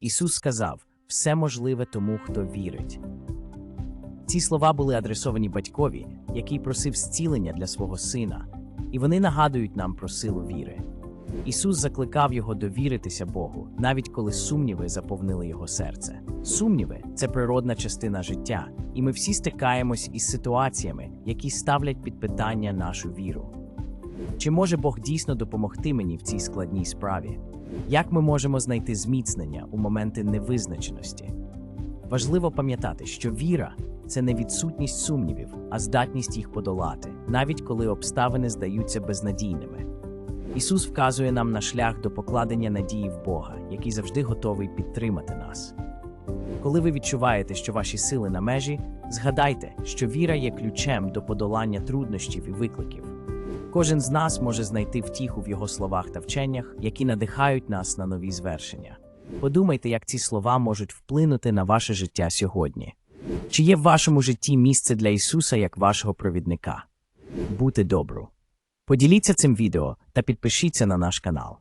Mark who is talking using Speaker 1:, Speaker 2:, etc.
Speaker 1: Ісус сказав: все можливе тому, хто вірить. Ці слова були адресовані батькові, який просив зцілення для свого сина, і вони нагадують нам про силу віри. Ісус закликав його довіритися Богу, навіть коли сумніви заповнили його серце. Сумніви це природна частина життя, і ми всі стикаємось із ситуаціями, які ставлять під питання нашу віру. Чи може Бог дійсно допомогти мені в цій складній справі? Як ми можемо знайти зміцнення у моменти невизначеності? Важливо пам'ятати, що віра це не відсутність сумнівів, а здатність їх подолати, навіть коли обставини здаються безнадійними. Ісус вказує нам на шлях до покладення надії в Бога, який завжди готовий підтримати нас. Коли ви відчуваєте, що ваші сили на межі, згадайте, що віра є ключем до подолання труднощів і викликів. Кожен з нас може знайти втіху в його словах та вченнях, які надихають нас на нові звершення. Подумайте, як ці слова можуть вплинути на ваше життя сьогодні. Чи є в вашому житті місце для Ісуса як вашого провідника? Бути добру. Поділіться цим відео та підпишіться на наш канал.